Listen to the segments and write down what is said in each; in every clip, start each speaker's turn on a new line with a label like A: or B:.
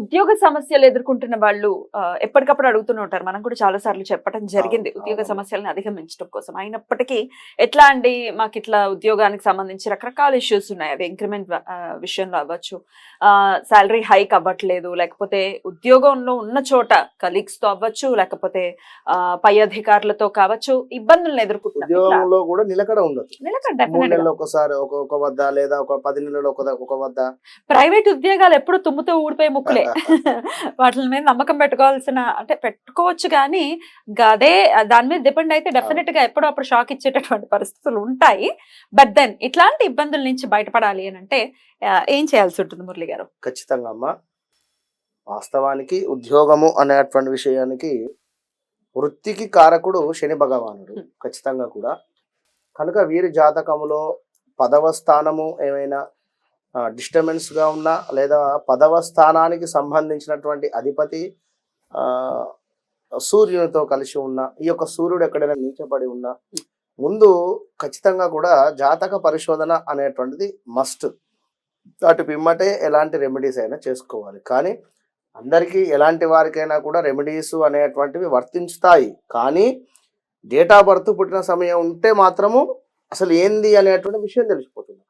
A: ఉద్యోగ సమస్యలు ఎదుర్కొంటున్న వాళ్ళు ఎప్పటికప్పుడు అడుగుతూనే ఉంటారు. మనం కూడా చాలా సార్లు చెప్పడం జరిగింది ఉద్యోగ. సమస్యలను అధిగమించడం కోసం. అయినప్పటికీ ఎట్లా అండి మాకు ఇట్లా ఉద్యోగానికి సంబంధించి రకరకాల ఇష్యూస్ ఉన్నాయి. అది ఇంక్రిమెంట్ విషయంలో అవ్వచ్చు. శాలరీ హైక్ అవ్వట్లేదు. లేకపోతే ఉద్యోగంలో ఉన్న చోట కలీగ్స్తో అవ్వచ్చు. లేకపోతే పై అధికారులతో కావచ్చు. ఇబ్బందులను ఎదుర్కొంటున్నారు
B: ఉద్యోగంలో కూడా నిలకడ ఉండదు.
A: నిలకడ
B: ఒకసారి ఒక వద్ద లేదా ఒక పది నెలలు ఒక ఒక వద్ద.
A: ప్రైవేట్ ఉద్యోగాలు ఎప్పుడు తుమ్ముతూ ఊడిపోయే ముక్కులే. వాటి మీద నమ్మకం పెట్టుకోవాల్సిన అంటే పెట్టుకోవచ్చు కానీ అదే దాని మీద డిపెండ్ అయితే డెఫినెట్గా ఎప్పుడో అప్పుడు షాక్ ఇచ్చేటటువంటి పరిస్థితులు ఉంటాయి. బట్ దెన్ ఇట్లాంటి ఇబ్బందుల నుంచి బయటపడాలి అని అంటే ఏం చేయాల్సి ఉంటుంది మురళి గారు?
B: ఖచ్చితంగా అమ్మ. వాస్తవానికి ఉద్యోగము అనేటువంటి విషయానికి వృత్తికి కారకుడు శని భగవానుడు. ఖచ్చితంగా కూడా. కనుక వీరి జాతకములో పదవ స్థానము ఏమైనా డిస్టర్బెన్స్గా ఉన్న లేదా పదవ స్థానానికి సంబంధించినటువంటి అధిపతి సూర్యునితో కలిసి ఉన్న ఈ యొక్క సూర్యుడు ఎక్కడైనా నీచబడి ఉన్నా ముందు ఖచ్చితంగా కూడా జాతక పరిశోధన అనేటువంటిది మస్ట్ అటు పిమ్మటే ఎలాంటి రెమెడీస్ అయినా చేసుకోవాలి. కానీ అందరికీ ఎలాంటి వారికైనా కూడా రెమెడీస్ అనేటువంటివి వర్తించుతాయి. కానీ డేట్ ఆఫ్ బర్త్ పుట్టిన సమయం ఉంటే మాత్రము అసలు ఏంది అనేటువంటి విషయం తెలిసిపోతుంది.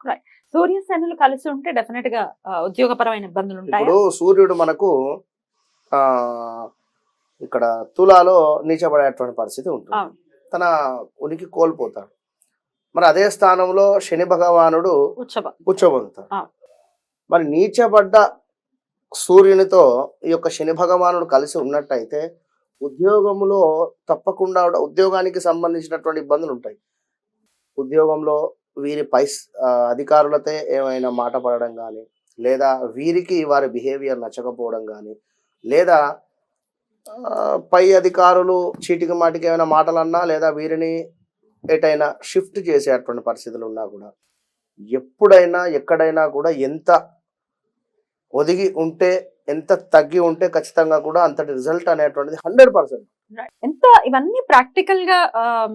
A: సూర్య శనులు కలిసి ఉంటే డెఫినెట్గా ఉద్యోగపరమైన ఇబ్బందులు ఉంటాయి?
B: ఇప్పుడు సూర్యుడు మనకు ఆ ఇక్కడ తులాలో నీచబడేటువంటి పరిస్థితి ఉంటుంది. తన ఉనికి కోల్పోతాడు. మరి అదే స్థానంలో శని భగవానుడు
A: ఆ.
B: మరి నీచబడ్డ సూర్యునితో ఈ యొక్క శని భగవానుడు కలిసి ఉన్నట్టయితే ఉద్యోగంలో తప్పకుండా కూడా ఉద్యోగానికి సంబంధించినటువంటి ఇబ్బందులు ఉంటాయి. ఉద్యోగంలో వీరి పై అధికారులతో ఏమైనా మాట పడడం కానీ లేదా వీరికి వారి బిహేవియర్ నచ్చకపోవడం కానీ లేదా పై అధికారులు చీటికి మాటికి ఏమైనా మాటలన్నా లేదా వీరిని ఎటైనా షిఫ్ట్ చేసేటువంటి పరిస్థితులు ఉన్నా కూడా ఎప్పుడైనా ఎక్కడైనా కూడా ఎంత ఒదిగి ఉంటే ఎంత తగ్గి ఉంటే ఖచ్చితంగా కూడా అంతటి రిజల్ట్ అనేటువంటిది హండ్రెడ్ పర్సెంట్
A: ఎంత ఇవన్నీ ప్రాక్టికల్గా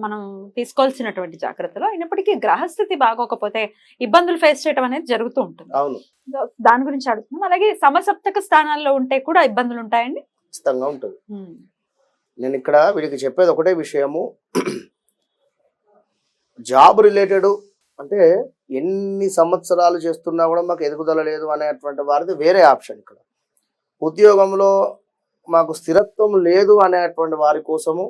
A: మనం తీసుకోవాల్సినటువంటి జాగ్రత్తలు. అయినప్పటికీ గ్రహస్థితి బాగోకపోతే ఇబ్బందులు ఫేస్ చేయడం అనేది జరుగుతూ ఉంటుంది.
B: అవును.
A: దాని గురించి అడుగుతున్నాం అలాగే సమసప్తక స్థానాల్లో ఉంటే కూడా ఇబ్బందులు ఉంటాయండి?
B: ఖచ్చితంగా ఉంటుంది. నేను ఇక్కడ వీడికి చెప్పేది ఒకటే విషయము. జాబ్ రిలేటెడ్ అంటే ఎన్ని సంవత్సరాలు చేస్తున్నా కూడా మాకు ఎదుగుదల లేదు అనేటువంటి వారిది వేరే ఆప్షన్ ఇక్కడ. ఉద్యోగంలో మాకు స్థిరత్వం లేదు అనేటువంటి వారి కోసము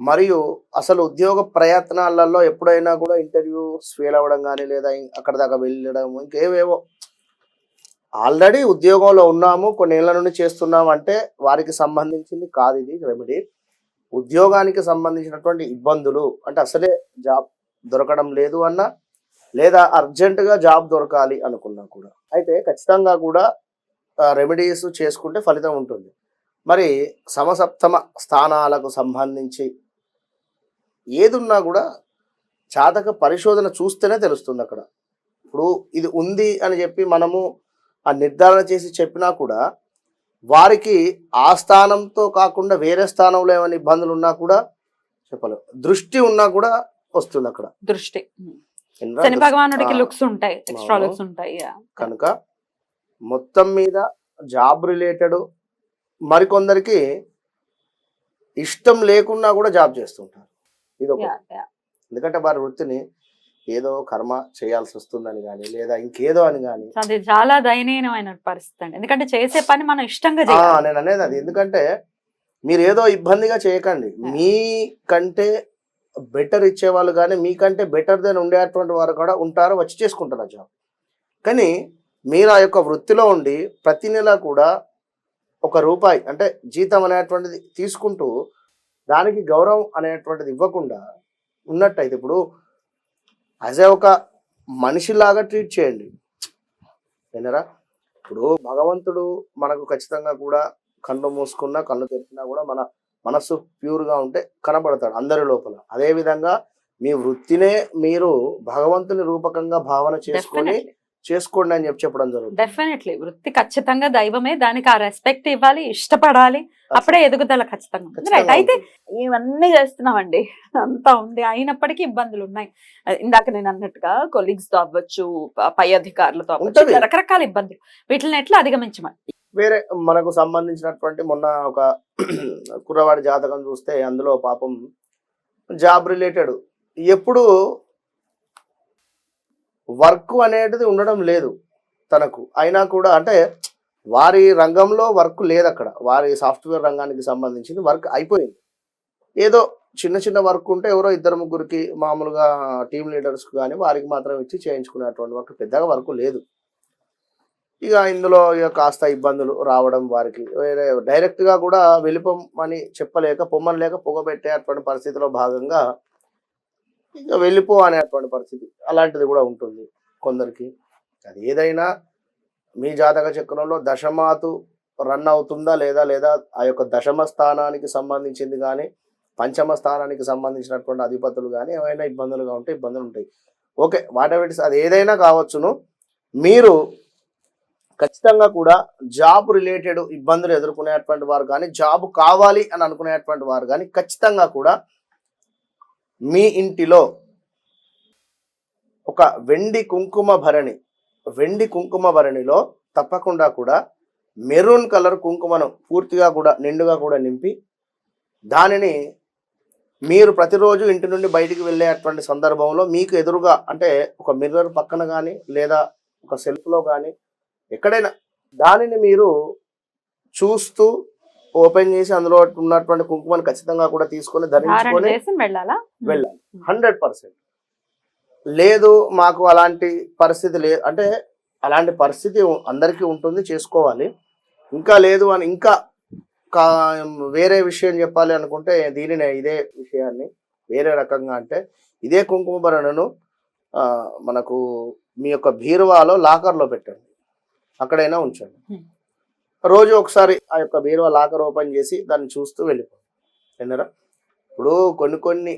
B: మరియు అసలు ఉద్యోగ ప్రయత్నాలలో ఎప్పుడైనా కూడా ఇంటర్వ్యూస్ ఫెయిల్ అవ్వడం కానీ లేదా అక్కడ దాకా వెళ్ళడం ఇంకేవేవో. ఆల్రెడీ ఉద్యోగంలో ఉన్నాము కొన్ని ఏళ్ళ నుండి చేస్తున్నాం అంటే వారికి సంబంధించింది కాదు ఇది రెమెడీ. ఉద్యోగానికి సంబంధించినటువంటి ఇబ్బందులు అంటే అసలే జాబ్ దొరకడం లేదు అన్నా లేదా అర్జెంటుగా జాబ్ దొరకాలి అనుకున్నా కూడా. అయితే ఖచ్చితంగా కూడా రెమెడీస్ చేసుకుంటే ఫలితం ఉంటుంది మరి సమసప్తమ స్థానాలకు సంబంధించి ఏదున్నా కూడా జాతక పరిశోధన చూస్తేనే తెలుస్తుంది అక్కడ ఇప్పుడు ఇది ఉంది అని చెప్పి మనము ఆ నిర్ధారణ చేసి చెప్పినా కూడా వారికి ఆ స్థానంతో కాకుండా వేరే స్థానంలో ఏమైనా ఇబ్బందులు ఉన్నా కూడా చెప్పలేం దృష్టి ఉన్నా కూడా వస్తుంది అక్కడ
A: దృష్టి? శని భగవానుడికి లుక్స్ ఉంటాయి ఎక్స్ట్రా. లుక్స్ ఉంటాయి.
B: కనుక మొత్తం మీద జాబ్ రిలేటెడ్ మరికొందరికి ఇష్టం లేకున్నా కూడా జాబ్ చేస్తుంటారు. ఇది ఒక. ఎందుకంటే వారి వృత్తిని ఏదో కర్మ చేయాల్సి వస్తుందని కానీ లేదా ఇంకేదో అని కానీ
A: అది చాలా దయనీయమైన పరిస్థితి అండి. ఎందుకంటే చేసే పని మనం ఇష్టంగా
B: నేను అనేది అది. ఎందుకంటే మీరు ఏదో ఇబ్బందిగా చేయకండి. మీ కంటే బెటర్ ఇచ్చేవాళ్ళు కానీ మీకంటే బెటర్ దెన్ ఉండేటువంటి వారు కూడా ఉంటారు వచ్చి చేసుకుంటారు ఆ జాబ్. కానీ మీరు ఆ యొక్క వృత్తిలో ఉండి ప్రతి నెల కూడా ఒక రూపాయి అంటే జీతం అనేటువంటిది తీసుకుంటూ దానికి గౌరవం అనేటువంటిది ఇవ్వకుండా ఉన్నట్టయితే ఇప్పుడు యాజ్ ఏ ఒక మనిషిలాగా ట్రీట్ చేయండి. వినరా ఇప్పుడు భగవంతుడు మనకు ఖచ్చితంగా కూడా కళ్ళు మూసుకున్నా కళ్ళు తెరిచినా కూడా మన మనస్సు ప్యూర్గా ఉంటే కనబడతాడు అందరి లోపల. అదే విధంగా మీ వృత్తినే మీరు భగవంతుని రూపకంగా భావన చేసుకొని చేసుకోండి అని చెప్పి చెప్పడం జరుగుతుంది.
A: డెఫినెట్లీ వృత్తి ఖచ్చితంగా దైవమే. దానికి ఆ రెస్పెక్ట్ ఇవ్వాలి ఇష్టపడాలి. అప్పుడే ఎదుగుదల ఖచ్చితంగా రైట్ అయితే. ఇవన్నీ చేస్తున్నామండి. అంతా ఉంది. అయినప్పటికీ ఇబ్బందులు ఉన్నాయి ఇందాక నేను అన్నట్టుగా కొలీగ్స్తో అవ్వచ్చు ప- అధికారులతో అవ్వచ్చు రకరకాల ఇబ్బందులు. వీటిని ఎట్లా అధిగమించమని?
B: వేరే మనకు సంబంధించినటువంటి మొన్న ఒక కుర్రవాడి జాతకం చూస్తే అందులో పాపం జాబ్ రిలేటెడ్ ఎప్పుడు వర్క్ అనేది ఉండడం లేదు తనకు. అయినా కూడా అంటే వారి రంగంలో వర్క్ లేదు అక్కడ వారి సాఫ్ట్వేర్ రంగానికి సంబంధించింది వర్క్ అయిపోయింది. ఏదో చిన్న చిన్న వర్క్ ఉంటే ఎవరో ఇద్దరు ముగ్గురికి మామూలుగా టీమ్ లీడర్స్ కానీ వారికి మాత్రం ఇచ్చి చేయించుకునేటువంటి వర్క్ పెద్దగా వర్క్ లేదు. ఇక ఇందులో ఇక కాస్త ఇబ్బందులు రావడం వారికి. వేరే డైరెక్ట్గా కూడా వెళ్ళిపోమని చెప్పలేక పొమ్మని లేక పొగబెట్టేటువంటి పరిస్థితిలో భాగంగా ఇక వెళ్ళిపో అనేటువంటి పరిస్థితి. అలాంటిది కూడా ఉంటుంది కొందరికి. అది ఏదైనా మీ జాతక చక్రంలో దశమాతు రన్ అవుతుందా లేదా లేదా ఆ యొక్క దశమ స్థానానికి సంబంధించింది కానీ పంచమ స్థానానికి సంబంధించినటువంటి అధిపతులు కానీ ఏమైనా ఇబ్బందులుగా ఉంటే ఇబ్బందులు ఉంటాయి. ఓకే వాటవిటి అది ఏదైనా కావచ్చును. మీరు ఖచ్చితంగా కూడా జాబ్ రిలేటెడ్ ఇబ్బందులు ఎదుర్కొనేటువంటి వారు కానీ జాబ్ కావాలి అని అనుకునేటువంటి వారు కానీ ఖచ్చితంగా కూడా మీ ఇంటిలో ఒక వెండి కుంకుమ భరణి వెండి కుంకుమ భరణిలో తప్పకుండా కూడా మెరూన్ కలర్ కుంకుమను పూర్తిగా కూడా నిండుగా కూడా నింపి దానిని మీరు ప్రతిరోజు ఇంటి నుండి బయటికి వెళ్ళేటువంటి సందర్భంలో మీకు ఎదురుగా అంటే ఒక మిర్రర్ పక్కన కానీ లేదా ఒక సెల్ఫ్లో కానీ ఎక్కడైనా దానిని మీరు చూస్తూ ఓపెన్ చేసి అందులో ఉన్నటువంటి కుంకుమను ఖచ్చితంగా కూడా తీసుకొని ధరించుకొని
A: వెళ్ళాలా?
B: Hundred percent. లేదు మాకు అలాంటి పరిస్థితి లేదు అంటే అలాంటి పరిస్థితి అందరికీ ఉంటుంది చేసుకోవాలి. ఇంకా లేదు అని ఇంకా వేరే విషయం చెప్పాలి అనుకుంటే దీనినే ఇదే విషయాన్ని. వేరే రకంగా అంటే ఇదే కుంకుమ భరణను మనకు మీ యొక్క బీరువాలో లాకర్లో పెట్టండి. అక్కడైనా ఉంచండి. రోజు ఒకసారి ఆ యొక్క బీరువా లాకర్ ఓపెన్ చేసి దాన్ని చూస్తూ వెళ్ళిపోండి విన్నారా? ఇప్పుడు కొన్ని కొన్ని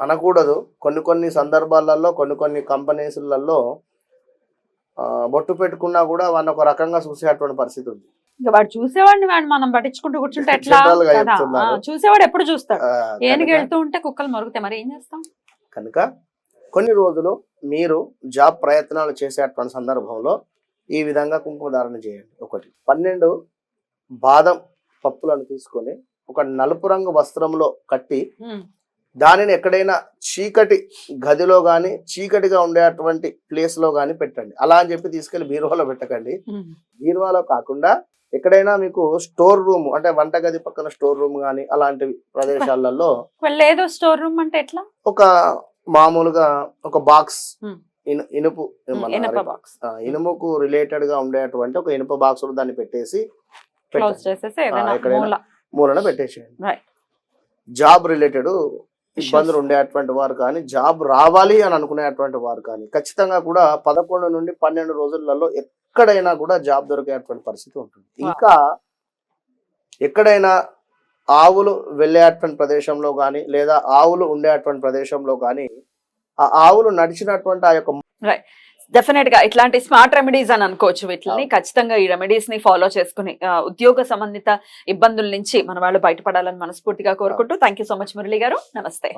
B: అనకూడదు. కొన్ని కొన్ని సందర్భాలలో కొన్ని కొన్ని కంపెనీస్లలో బొట్టు పెట్టుకున్నా కూడా వాళ్ళని ఒక రకంగా చూసేటువంటి పరిస్థితి ఉంది.
A: వాడు చూసేవాడిని వాడు మనం పట్టించుకుంటూ కూర్చుంటే ఎట్లా. చూసేవాడు ఎప్పుడు చూస్తాడు? ఏనుగు వెళ్తూ ఉంటే కుక్కలు మరుగుతాయి. మరి ఏం చేస్తాం?
B: కనుక కొన్ని రోజులు మీరు జాబ్ ప్రయత్నాలు చేసేటువంటి సందర్భంలో ఈ విధంగా కుంకుమ ధారణ చేయండి. ఒకటి. పన్నెండు. బాదం పప్పులను తీసుకొని ఒక నలుపు రంగు వస్త్రంలో కట్టి. దానిని ఎక్కడైనా చీకటి గదిలో కానీ చీకటిగా ఉండేటువంటి ప్లేస్లో కానీ పెట్టండి. అలా అని చెప్పి తీసుకెళ్ళి బీరువాలో పెట్టకండి. బీరువాలో కాకుండా ఎక్కడైనా మీకు స్టోర్ రూమ్ అంటే వంటగది పక్కన స్టోర్ రూమ్ కానీ అలాంటివి ప్రదేశాలలో
A: స్టోర్ రూమ్ అంటే ఎట్లా?
B: ఒక మామూలుగా ఒక బాక్స్ ఇనుపు
A: బాక్స్
B: ఇనుముకు రిలేటెడ్గా ఉండేటువంటి ఒక ఇనుప బాక్స్ దాన్ని పెట్టేసి మూలన పెట్టేసేయండి. జాబ్ రిలేటెడ్ ఇబ్బందులు ఉండేటువంటి వారు కానీ జాబ్ రావాలి అని అనుకునేటువంటి వారు కానీ ఖచ్చితంగా కూడా పదకొండు నుండి పన్నెండు రోజులలో ఎక్కడైనా కూడా జాబ్ దొరికేటువంటి పరిస్థితి ఉంటుంది. ఇంకా ఎక్కడైనా ఆవులు వెళ్ళేటువంటి ప్రదేశంలో కానీ లేదా ఆవులు ఉండేటువంటి ప్రదేశంలో కానీ ఆ ఆవులు నడిచినటువంటి ఆ యొక్క
A: డెఫినెట్గా ఇట్లాంటి స్మార్ట్ రెమెడీస్ అని అనుకోవచ్చు వీటిని. ఖచ్చితంగా ఈ రెమెడీస్ని ఫాలో చేసుకుని ఉద్యోగ సంబంధిత ఇబ్బందుల నుంచి మన వాళ్ళు బయటపడాలని మనస్ఫూర్తిగా కోరుకుంటూ thank you so much Murali garu. నమస్తే.